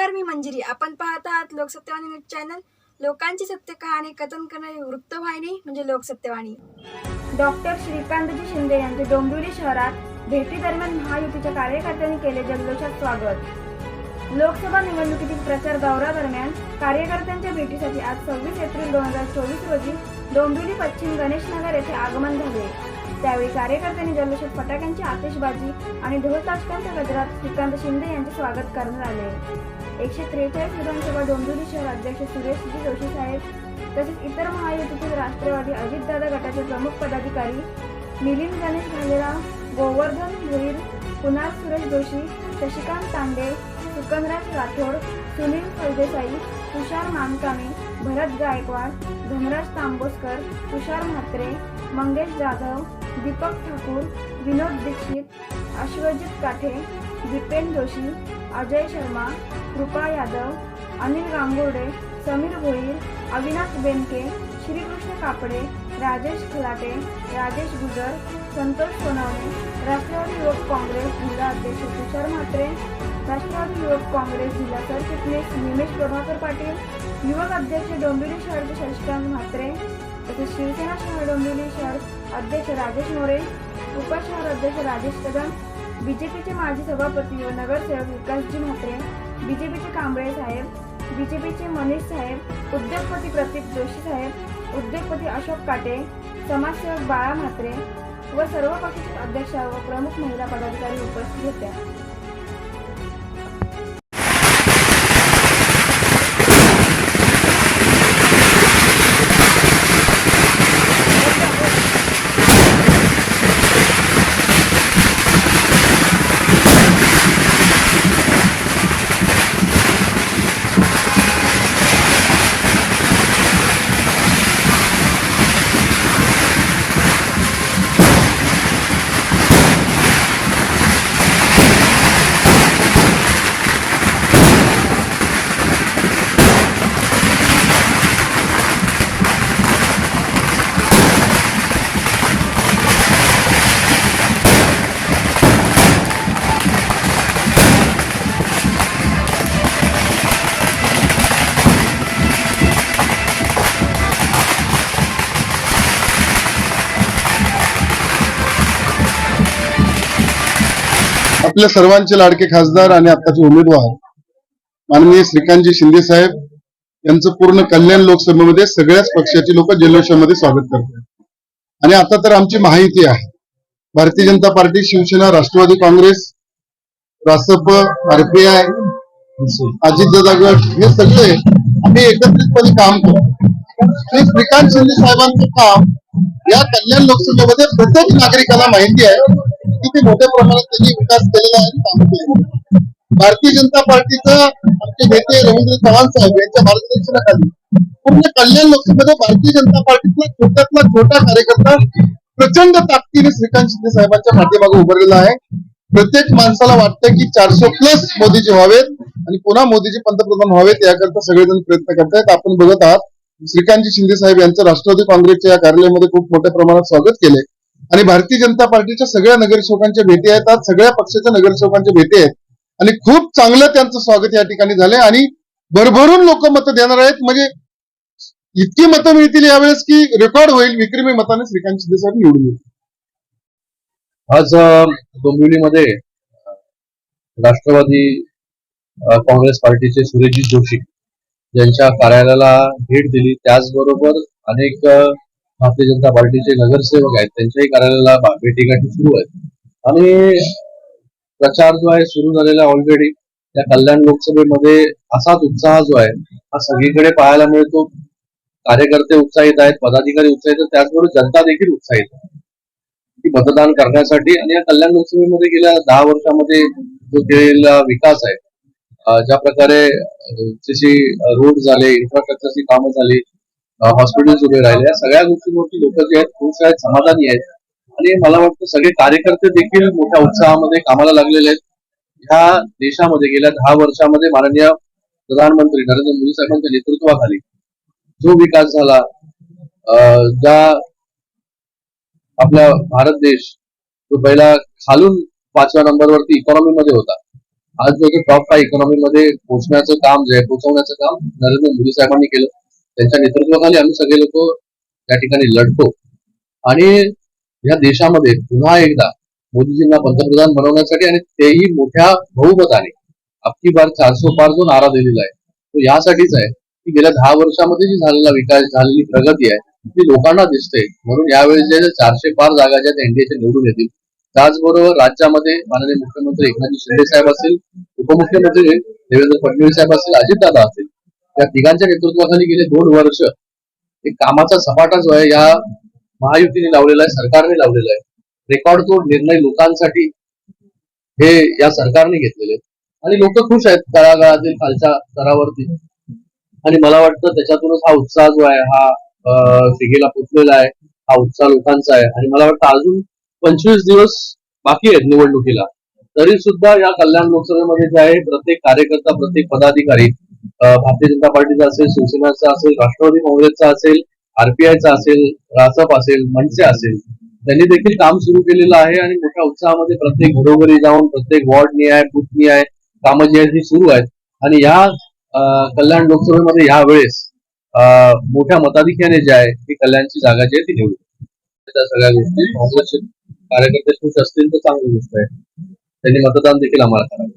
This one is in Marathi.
नमस्कार मी मंजिरी. आपण पाहत आहात लोकसत्यवाणी न्यूज चॅनल. लोकांची सत्य कहाणी कथन करणारी वृत्तवाहिनी म्हणजे लोकसत्यवाणी डॉक्टर श्रीकांतजी शिंदे यांचे डोंबिवली शहरात भेटीदरम्यान महायुतीच्या कार्यकर्त्यांनी केले जल्लोषात स्वागत. लोकसभा निवडणुकीतील प्रचार दौऱ्यादरम्यान कार्यकर्त्यांच्या भेटीसाठी आज सव्वीस एप्रिल दोन हजार चोवीस रोजी डोंबिवली पश्चिम गणेशनगर येथे आगमन झाले. त्यावेळी कार्यकर्त्यांनी जल्लोषात फटाक्यांची आतिषबाजी आणि ढोल ताशकांच्या गजरात श्रीकांत शिंदे यांचे स्वागत करण्यात आले. एकशे त्रेचाळीस विधानसभा डोंबिवली शहर अध्यक्ष सुरेशजी जोशी साहेब तसेच इतर महायुतीतील राष्ट्रवादी अजितदादा गटाचे प्रमुख पदाधिकारी मिलिंद गणेश भालेराव गोवर्धन भोईर कुणाल सुरेश जोशी शशिकांत तांडे सुकनराज राठोड सुनील फलदेसाई तुषार मानकामे भरत गायकवाड धनराज तांबोसकर तुषार म्हात्रे मंगेश जाधव दीपक ठाकूर विनोद दीक्षित अश्वजित काठे दीपेन जोशी अजय शर्मा कृपा यादव अनिल गांगोडे समीर भोईर अविनाश बेनके श्रीकृष्ण कापडे राजेश खलाटे राजेश गुजर संतोष सोनावणे राष्ट्रवादी युवक काँग्रेस जिल्हा अध्यक्ष तुषार म्हात्रे राष्ट्रवादी युवक काँग्रेस जिल्हा सरचिटणीस निमेश प्रभाकर पाटील युवक अध्यक्ष डोंबिवली शहरचे शशिकांत म्हात्रे तसेच शिवसेना शहर डोंबिवली शहर अध्यक्ष राजेश मोरे उपशहर अध्यक्ष राजेश कदम बीजेपीचे माजी सभापती व नगरसेवक विकासजी म्हात्रे बीजेपीचे कांबळे साहेब बीजेपीचे मनीष साहेब उद्योगपती प्रतीक जोशी साहेब उद्योगपती अशोक काटे समाजसेवक बाळा म्हात्रे व सर्व पक्षाचे अध्यक्ष व प्रमुख महिला पदाधिकारी उपस्थित होत्या. आपल्या सर्वांचे लाडके खासदार आणि आताचे उमेदवार. माननीय श्रीकांतजी शिंदे साहेब यांचं पूर्ण कल्याण लोकसभेमध्ये सगळ्याच पक्षाची लोक जल्लोषामध्ये स्वागत करतात. आणि आता तर आमची माहिती आहे. Bharatiya Janata Party Shivsena Rashtrawadi Congress Rasap R P I Ajitdada गट हे सगळे आम्ही एकत्रितपणे काम करतो. श्रीकांत शिंदे साहेबांचं काम या कल्याण लोकसभेमध्ये प्रत्येक नागरिकाला माहिती आहे. किती मोठ्या प्रमाणात त्यांनी विकास केलेला आहे काम भारतीय जनता पार्टीचं आमचे नेते रवींद्र चव्हाण साहेब यांच्या मार्गदर्शनाखाली पूर्ण कल्याण लोकसभेमध्ये भारतीय जनता पार्टीतला छोट्यातला छोटा कार्यकर्ता प्रचंड ताकदीने श्रीकांत शिंदे साहेबांच्या पाठीमागे उभारलेला आहे. प्रत्येक माणसाला वाटतं की चारशे प्लस मोदीजी व्हावेत आणि पुन्हा मोदीजी पंतप्रधान व्हावेत याकरता सगळेजण प्रयत्न करतायत. आपण बघत आहात श्रीकांतजी शिंदे साहेब यांचं राष्ट्रवादी काँग्रेसच्या या कार्यालयामध्ये खूप मोठ्या प्रमाणात स्वागत केले आणि भारतीय जनता पार्टीच्या सगळ्या नगरसेवकांच्या भेटी आहेत आज सगळ्या पक्षाच्या नगरसेवकांच्या भेटी आहेत. आणि खूप चांगलं त्यांचं स्वागत या ठिकाणी झालंय आणि भरभरून लोक मतं देणार आहेत. म्हणजे इतकी मतं मिळतील यावेळेस की रेकॉर्ड होईल विक्रमी मताने श्रीकांत शिंदे साहेब निवडून येईल आज डोंबिवलीमध्ये राष्ट्रवादी काँग्रेस पार्टीचे सुरेशजी जोशी यांच्या कार्यालयाला भेट दिली. त्याचबरोबर अनेक भारतीय जनता पार्टीचे नगरसेवक आहेत त्यांच्याही कार्यालयाला भा- भेटीगाठी सुरू आहेत. आणि प्रचार जो आहे सुरू झालेला ऑलरेडी त्या कल्याण लोकसभेमध्ये असाच उत्साह जो आहे हा सगळीकडे पाहायला मिळतो. कार्यकर्ते उत्साहित आहेत पदाधिकारी उत्साहित आहेत त्याचबरोबर जनता देखील उत्साहित आहे. की मतदान करण्यासाठी आणि या कल्याण लोकसभेमध्ये गेल्या दहा वर्षामध्ये जो केलेला विकास आहे ज्या प्रकारे जशी रोड झाले इन्फ्रास्ट्रक्चरची कामं झाली हॉस्पिटल्स उभे राहिले या सगळ्या गोष्टींवरती लोक जे आहेत खूप आहेत समाधानी आहेत. आणि मला वाटतं सगळे कार्यकर्ते देखील मोठ्या उत्साहामध्ये कामाला लागलेले आहेत. ह्या देशामध्ये गेल्या दहा वर्षामध्ये माननीय प्रधानमंत्री नरेंद्र मोदी साहेबांच्या नेतृत्वाखाली जो विकास झाला अं, ज्या आपला भारत देश जो पहिला खालून पाचव्या नंबरवरती इकॉनॉमी मध्ये होता आज जो टॉप फाय इकॉनॉमीमध्ये पोहोचण्याचं काम जे आहे पोहोचवण्याचं काम नरेंद्र मोदी साहेबांनी केलं. त्यांच्या नेतृत्वाखाली आम्ही सगळे लोक त्या ठिकाणी लढतो. आणि या देशामध्ये पुन्हा एकदा मोदीजींना पंतप्रधान बनवण्यासाठी आणि तेही मोठ्या बहुमताने अख्खी बार चारसो पार जो नारा दिलेला आहे तो यासाठीच आहे की गेल्या दहा वर्षामध्ये जी झालेला विकास झालेली प्रगती आहे ती लोकांना दिसते. म्हणून यावेळी जे चारशे पार जागा ज्या एनडीएच्या निवडून येतील त्याचबरोबर राज्यामध्ये माननीय मुख्यमंत्री एकनाथ शिंदे साहेब असतील उपमुख्यमंत्री देवेंद्र फडणवीस साहेब असतील अजितदादा असतील या तिघांच्या नेतृत्वाखाली गेले दोन वर्ष एक कामाचा सपाटा जो आहे. या महायुतीने लावलेला आहे सरकारने लावलेला आहे. रेकॉर्ड तोड निर्णय लोकांसाठी हे या सरकारने घेतलेले आणि लोक खुश आहेत तळागाळातील खालच्या स्तरावरती. आणि मला वाटतं त्याच्यातूनच हा उत्साह जो आहे हा अं, शिगेला पोचलेला आहे. हा उत्साह लोकांचा आहे. आणि मला वाटतं अजून पंचवीस दिवस बाकी आहेत निवडणुकीला. तरी सुद्धा या कल्याण लोकसभेमध्ये जे आहे प्रत्येक कार्यकर्ता प्रत्येक पदाधिकारी भारतीय जनता पार्टीचा असेल शिवसेनाचा असेल राष्ट्रवादी काँग्रेसचा असेल आरपीआयचा असेल रासप असेल मनसे असेल त्यांनी देखील काम सुरू केलेलं आहे आणि मोठ्या उत्साहामध्ये प्रत्येक घरोघरी जाऊन प्रत्येक वॉर्ड निहाय बूथ निहाय कामं जी आहेत ती सुरू आहेत. आणि या कल्याण लोकसभेमध्ये यावेळेस अं, मोठ्या मताधिक्याने जे आहे ती कल्याणची जागा जी आहे ती निवडली त्या सगळ्या गोष्टी काँग्रेसचे कार्यकर्ते खुश असतील तर चांगली गोष्ट आहे. त्यांनी मतदान देखील आम्हाला करावं.